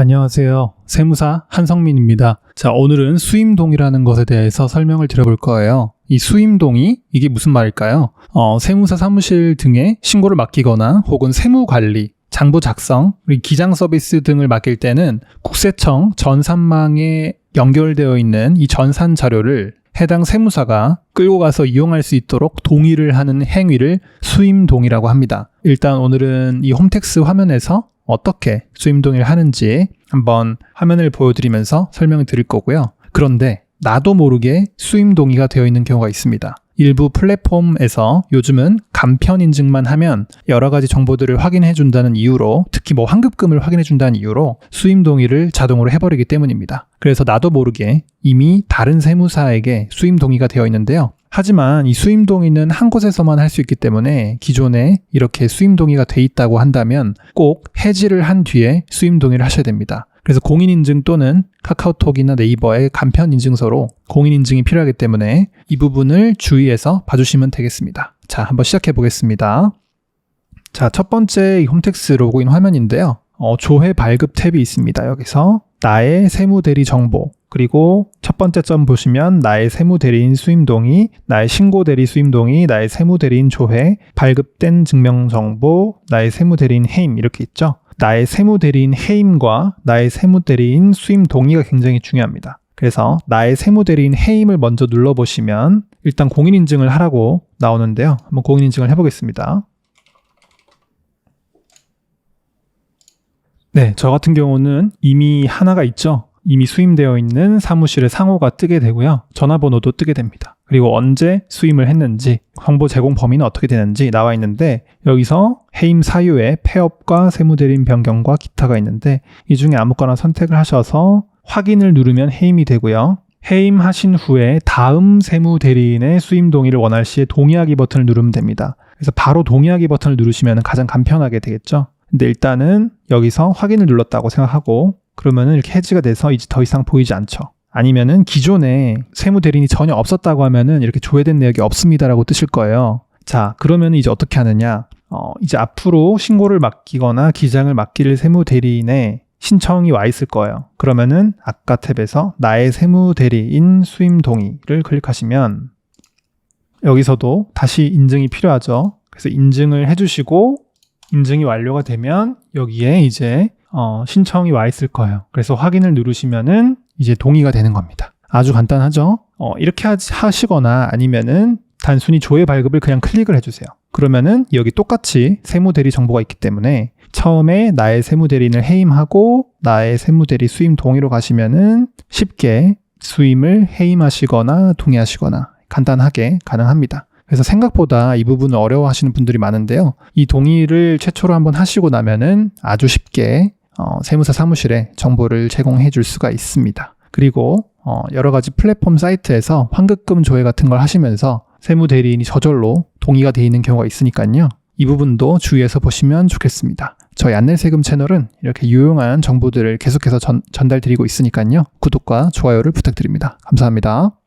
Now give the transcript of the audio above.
안녕하세요. 세무사 한성민입니다. 자, 오늘은 수임동이라는 것에 대해서 설명을 드려볼 거예요. 이 수임동이 이게 무슨 말일까요? 어, 세무사 사무실 등에 신고를 맡기거나 혹은 세무 관리, 장부 작성, 기장 서비스 등을 맡길 때는 국세청 전산망에 연결되어 있는 이 전산 자료를 해당 세무사가 끌고 가서 이용할 수 있도록 동의를 하는 행위를 수임동이라고 합니다. 일단 오늘은 이 홈택스 화면에서 어떻게 수임동의를 하는지 한번 화면을 보여드리면서 설명을 드릴 거고요. 그런데 나도 모르게 수임동의가 되어 있는 경우가 있습니다. 일부 플랫폼에서 요즘은 간편 인증만 하면 여러 가지 정보들을 확인해 준다는 이유로 특히 뭐 환급금을 확인해 준다는 이유로 수임 동의를 자동으로 해버리기 때문입니다. 그래서 나도 모르게 이미 다른 세무사에게 수임 동의가 되어 있는데요. 하지만 이 수임 동의는 한 곳에서만 할 수 있기 때문에 기존에 이렇게 수임 동의가 돼 있다고 한다면 꼭 해지를 한 뒤에 수임 동의를 하셔야 됩니다. 그래서 공인인증 또는 카카오톡이나 네이버의 간편 인증서로 공인인증이 필요하기 때문에 이 부분을 주의해서 봐주시면 되겠습니다. 자, 한번 시작해 보겠습니다. 자, 첫 번째 홈택스 로그인 화면인데요. 어, 조회 발급 탭이 있습니다. 여기서 나의 세무 대리 정보, 그리고 첫 번째 점 보시면 나의 세무 대리인 수임동의, 나의 신고 대리 수임동의, 나의 세무 대리인 조회, 발급된 증명정보, 나의 세무 대리인 해임 이렇게 있죠. 나의 세무 대리인 해임과 나의 세무 대리인 수임 동의가 굉장히 중요합니다. 그래서 나의 세무 대리인 해임을 먼저 눌러 보시면 일단 공인 인증을 하라고 나오는데요. 한번 공인 인증을 해 보겠습니다. 네, 저 같은 경우는 이미 하나가 있죠. 이미 수임되어 있는 사무실의 상호가 뜨게 되고요. 전화번호도 뜨게 됩니다. 그리고 언제 수임을 했는지, 정보 제공 범위는 어떻게 되는지 나와 있는데 여기서 해임 사유에 폐업과 세무대리인 변경과 기타가 있는데 이 중에 아무거나 선택을 하셔서 확인을 누르면 해임이 되고요. 해임하신 후에 다음 세무대리인의 수임 동의를 원할 시에 동의하기 버튼을 누르면 됩니다. 그래서 바로 동의하기 버튼을 누르시면 가장 간편하게 되겠죠. 근데 일단은 여기서 확인을 눌렀다고 생각하고 그러면은 이렇게 해지가 돼서 이제 더 이상 보이지 않죠. 아니면은 기존에 세무 대리인이 전혀 없었다고 하면은 이렇게 조회된 내역이 없습니다라고 뜨실 거예요. 자, 그러면 이제 어떻게 하느냐? 어, 이제 앞으로 신고를 맡기거나 기장을 맡길 세무 대리인의 신청이 와 있을 거예요. 그러면은 아까 탭에서 나의 세무 대리인 수임 동의를 클릭하시면 여기서도 다시 인증이 필요하죠. 그래서 인증을 해주시고 인증이 완료가 되면 여기에 이제 어, 신청이 와 있을 거예요. 그래서 확인을 누르시면은 이제 동의가 되는 겁니다. 아주 간단하죠? 어, 이렇게 하시거나 아니면은 단순히 조회 발급을 그냥 클릭을 해주세요. 그러면은 여기 똑같이 세무대리 정보가 있기 때문에 처음에 나의 세무대리인을 해임하고 나의 세무대리 수임 동의로 가시면은 쉽게 수임을 해임하시거나 동의하시거나 간단하게 가능합니다. 그래서 생각보다 이 부분을 어려워하시는 분들이 많은데요. 이 동의를 최초로 한번 하시고 나면은 아주 쉽게 어, 세무사 사무실에 정보를 제공해 줄 수가 있습니다. 그리고 어, 여러 가지 플랫폼 사이트에서 환급금 조회 같은 걸 하시면서 세무 대리인이 저절로 동의가 되어 있는 경우가 있으니까요. 이 부분도 주의해서 보시면 좋겠습니다. 저희 안내 세금 채널은 이렇게 유용한 정보들을 계속해서 전, 전달 드리고 있으니까요. 구독과 좋아요를 부탁드립니다. 감사합니다.